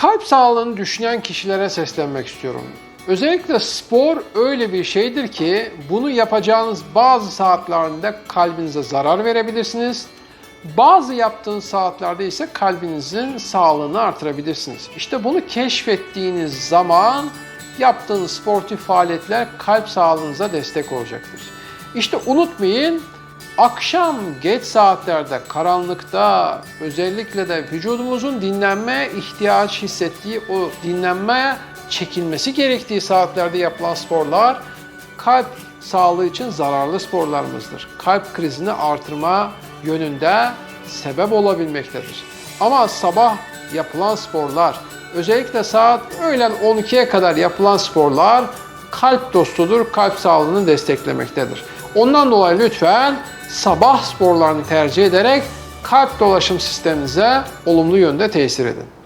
Kalp sağlığını düşünen kişilere seslenmek istiyorum. Özellikle spor öyle bir şeydir ki bunu yapacağınız bazı saatlerde kalbinize zarar verebilirsiniz. Bazı yaptığınız saatlerde ise kalbinizin sağlığını artırabilirsiniz. İşte bunu keşfettiğiniz zaman yaptığınız sportif faaliyetler kalp sağlığınıza destek olacaktır. İşte unutmayın akşam geç saatlerde karanlıkta özellikle de vücudumuzun dinlenme ihtiyaç hissettiği o dinlenmeye çekilmesi gerektiği saatlerde yapılan sporlar kalp sağlığı için zararlı sporlarımızdır. Kalp krizini artırma yönünde sebep olabilmektedir. Ama sabah yapılan sporlar, özellikle saat öğlen 12'ye kadar yapılan sporlar kalp dostudur, kalp sağlığını desteklemektedir. Ondan dolayı lütfen sabah sporlarını tercih ederek kalp dolaşım sisteminize olumlu yönde tesir edin.